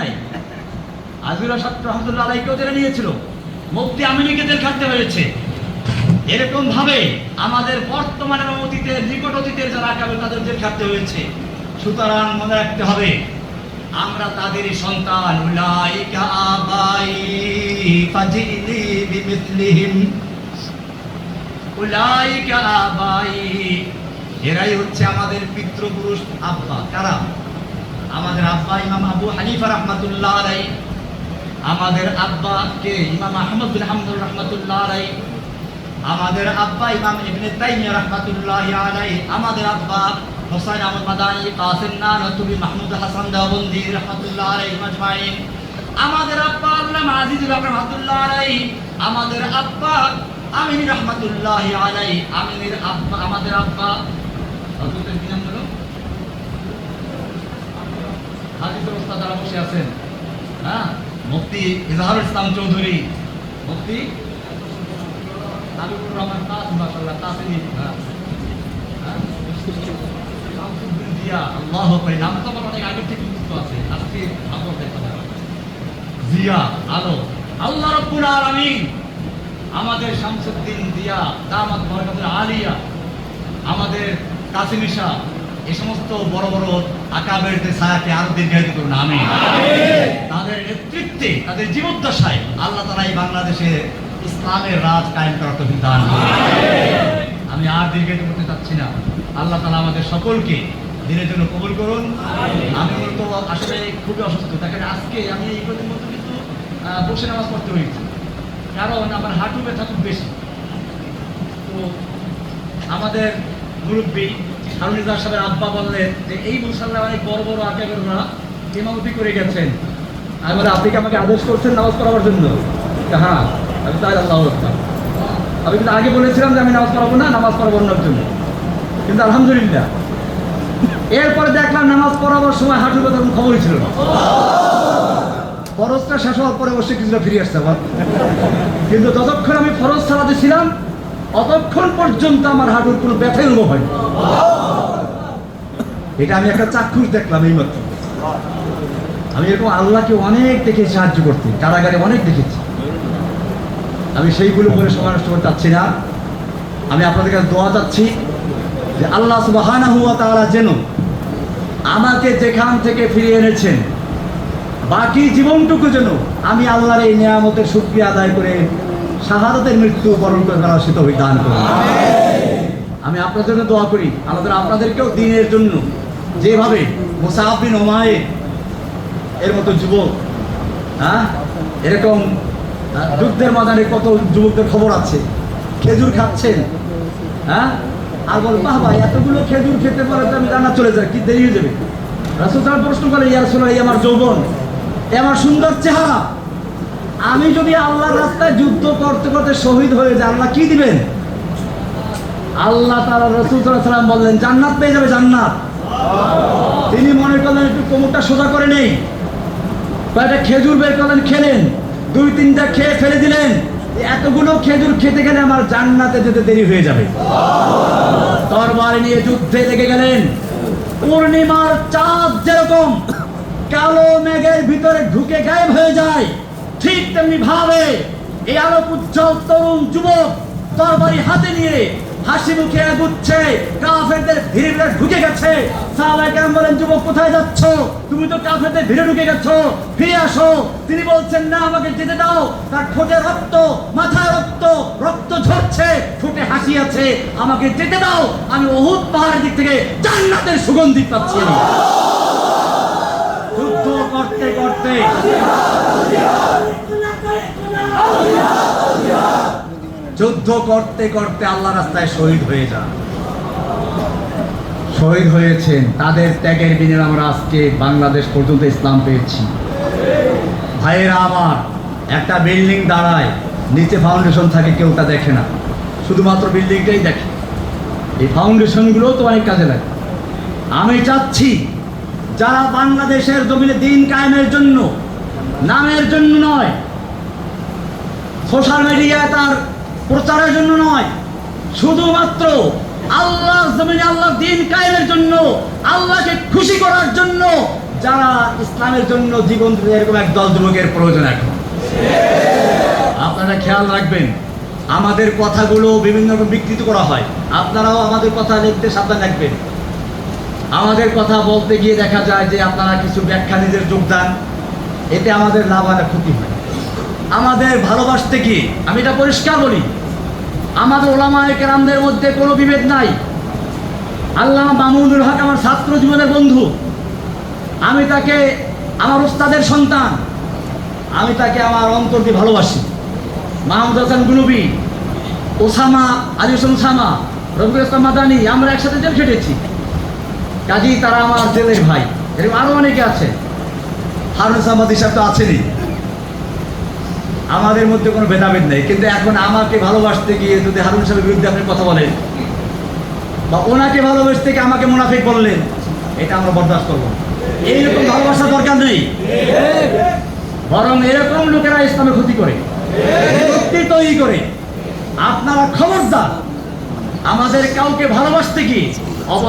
নাই। আজুরা ছাত্র আলাইকেও নিয়েছিল। মুক্তি খাটতে হয়েছে। এরকম ভাবে আমাদের অতীতের, নিকট অতীতের যারা তাদের জেল খাটতে হয়েছে। সুতরাং মনে রাখতে হবে, আমরা সন্তান। এরাই হচ্ছে আমাদের পিতৃপুরুষ আব্বা। কারা? আমাদের আব্বা ইমাম আবু হানিফা রহমাতুল্লাহ আলাই আমাদের আব্বা কে? ইমাম আহমদ বিন রহমাতুল্লাহ আলাই আমাদের আব্বা ইমাম ইবনে তাইমিয়া রহমাতুল্লাহ আলাই আমাদের আব্বা হোসাইন আহমদ মাদানি, কাসিম নানতুবি মাহমুদ হাসান দেওবন্দি রহমাতুল্লাহ আলাই মাজমাইন, আমাদের আব্বা আল্লামা আজিজুল রহমাতুল্লাহ আলাই আমাদের আব্বা আমিন রহমাতুল্লাহ আলাই আমিনের আব্বা, আমাদের আব্বা হযরতের কি নাম হলো হাদিসের ওস্তাদ যারা বসে আছেন। হ্যাঁ? মুফতি ইজহারুল ইসলাম চৌধুরী। মুফতি হাবিবুর রহমান কাসিম, মাশাআল্লাহ, কাসিমি। হ্যাঁ? হ্যাঁ? জিয়া, আল্লাহ নাম তো আমার অনেক আগে থেকে মুক্ত আছে। আজকে ভাবো দেখা। জিয়া, আলো। আল্লাহ রাব্বুল আলামিন আমাদের শামসুদ্দিন জিয়া, দামাত বরকাতুল আলিয়া, আমাদের কাসিম শাহ এই সমস্ত বড় বড় আকাবেরদের ছায়াকে আরও দীর্ঘায়িত করুন আমি তাদের নেতৃত্বে তাদের জীবদ্দশায় আল্লাহ তালা এই বাংলাদেশে ইসলামের রাজ কায়েম করার তৌফিক দান আমি আর দীর্ঘায়িত করতে চাচ্ছি না। আল্লাহ তালা আমাদের সকলকে দিনের জন্য কবুল করুন। আমি তো আসলে খুবই অসুস্থ। দেখেন আজকে আমি এই মতো কিন্তু বসে নামাজ পড়তে হয়েছে কারণ আমার হাঁটু ব্যথা খুব বেশি। তো আমাদের মুরব্বী হারুনিজার সাহেবের আব্বা বললেন যে, এই মুসাল্লাহ অনেক বড় বড় আকাবেররা ইমামতি করে গেছেন। আমি আপনি কি আমাকে আদেশ করছেন নামাজ পড়াবার জন্য? হ্যাঁ। আমি তাই আল্লাহ আকবার। আমি কিন্তু আগে বলেছিলাম যে আমি নামাজ পড়াবো না, নামাজ পড়াবো অন্যর জন্য। কিন্তু আলহামদুলিল্লাহ। এরপরে দেখলাম নামাজ পড়াবার সময় হাঁটু ব্যথা কোনো খবরই ছিল না। ফরজটা শেষ হওয়ার পরে অবশ্যই কিছুটা ফিরে আসতে আবার কিন্তু যতক্ষণ আমি ফরজ চালাতে ছিলাম, অতক্ষণ পর্যন্ত আমার হাঁটুর কোনো ব্যথাই অনুভব হয়নি। এটা আমি একটা চাক্ষুষ দেখলাম এই মাত্র আমি এরকম আল্লাহকে অনেক দেখে সাহায্য করতে কারাগারে অনেক দেখেছি। আমি সেইগুলো বলে সময় নষ্ট করতে চাচ্ছি না। আমি আপনাদের কাছে দোয়া চাচ্ছি যে আল্লাহ সুবাহানা হুয়া তাআলা যেন আমাকে যেখান থেকে ফিরিয়ে এনেছেন, বাকি জীবনটুকু যেন আমি আল্লাহর এই নিয়ামতের শুক্রিয়া আদায় করে শাহাদাতের মৃত্যু বরণ করে সে তৌফিক দান করুন। আমি আপনার জন্য দোয়া করি আমাদের আপনাদেরকেও দিনের জন্য যেভাবে মুসাহাবিন ওমায়ে এর মতো যুবক হ্যাঁ? এরকম যুদ্ধের ময়দানে কত যুবকদের খবর আছে? খেজুর খাচ্ছেন হ্যাঁ? আর বল ভাই, এতগুলো খেজুর খেতে পারে তো আমি রান্না চলে যাই, কি দেরি হয়ে যাবে? রাসুল সাহেব প্রশ্ন করে ইয়া রাসূল এই আমার যৌবন এই আমার সুন্দর চেহারা, আমি যদি আল্লাহর রাস্তায় যুদ্ধ করতে করতে শহীদ হয়ে যাই, আল্লাহ কি দিবেন? আল্লাহ তারা রাসূল আলাইহি বললেন, জান্নাত পেয়ে যাবে, জান্নাত। তিনি মনে করলেন একটু কোমরটা সোজা করে নেই। কয়েকটা খেজুর বের করলেন, খেলেন। দুই, তিনটা খেয়ে ফেলে দিলেন। এতগুলো খেজুর খেতে গেলে আমার জান্নাতে যেতে দেরি হয়ে যাবে। তরবারি নিয়ে যুদ্ধে লেগে গেলেন। পূর্ণিমার চাঁদ যেরকম, কালো মেঘের ভিতরে ঢুকে গায়েব হয়ে যায়, ঠিক তেমনি ভাবে এই আলোক উজ্জ্বল তরুণ যুবক তরবারি হাতে নিয়ে হাসি মুখে এগুচ্ছে, কাফেরদের ভিড়ে ভিড়ে ঢুকে গেছে। সাহাবায়ে কেরাম বলেন, যুবক, কোথায় যাচ্ছ? তুমি তো কাফেরদের ভিড়ে ঢুকে গেছো। ফিরে আসো। তিনি বলছেন, না, আমাকে যেতে দাও। তার ঠোঁটে রক্ত, মাথায় রক্ত রক্ত ঝরছে, ঠোঁটে হাসি আছে। আমাকে যেতে দাও। আমি অহুত পাহাড়ের দিক থেকে জান্নাতের সুগন্ধি পাচ্ছি যুদ্ধ করতে করতে যুদ্ধ করতে করতে আল্লাহ রাস্তায় শহীদ হয়ে যান। শহীদ হয়েছেন। তাদের ত্যাগের বিনিময়ে আমরা আজকে বাংলাদেশ পর্যন্ত ইসলাম পেয়েছি। ভাইয়েরা আমার, একটা বিল্ডিং দাঁড়ায়, নিচে ফাউন্ডেশন থাকে, কেউ তা দেখে না। শুধুমাত্র বিল্ডিংটাই দেখে। এই ফাউন্ডেশনগুলোও তো অনেক কাজে লাগে। আমি চাচ্ছি, যারা বাংলাদেশের জমিনে দিন কায়েমের জন্য, নামের জন্য নয় সোশ্যাল মিডিয়ায় তার প্রচারের জন্য নয়। শুধুমাত্র আল্লাহ আল্লাহ দিন কায়েমের জন্য, আল্লাহকে খুশি করার জন্য যারা ইসলামের জন্য জীবন এরকম এক দল যুবকের প্রয়োজন এখন। আপনারা খেয়াল রাখবেন, আমাদের কথাগুলো বিভিন্ন রকম বিকৃত করা হয়। আপনারাও আমাদের কথা লিখতে সাবধান রাখবেন আমাদের কথা বলতে গিয়ে দেখা যায় যে আপনারা কিছু ব্যাখ্যা নিজের যোগদান, এতে আমাদের লাভ আর ক্ষতি হয়। আমাদের ভালোবাসতে গিয়ে, আমি এটা পরিষ্কার বলি আমাদের ওলামায় কেরামদের মধ্যে কোনো বিভেদ নাই। আল্লাহ মামুনুল হক আমার ছাত্র জীবনের বন্ধু। আমি তাকে আমার ওস্তাদের সন্তান। আমি তাকে আমার অন্তর দিয়ে ভালোবাসি। মাহমুদ হাসান গুলবি ওসামা, আলী হোসেন ওসামা ইসলাম মাদানি, আমরা একসাথে জেল খেটেছি। কাজেই তারা আমার জেলের ভাই। এরকম আরও অনেকে আছে। হারুন সামাদ হিসাব তো আছেনই। আমাদের মধ্যে কোনো ভেদাভেদ নেই। কিন্তু এখন আমাকে ভালোবাসতে গিয়ে যদি হারুন সাহেবের বিরুদ্ধে আপনি কথা বলেন, বা ওনাকে ভালোবাসতে গিয়ে আমাকে মুনাফিক বললেন, এটা আমরা বরদাস্ত করব। এইরকম ভালোবাসা দরকার নেই। বরং এরকম লোকেরা ইসলামে ক্ষতি করে তৈরি করে। আপনারা খবরদার, আমাদের কাউকে ভালোবাসতে গিয়ে অপর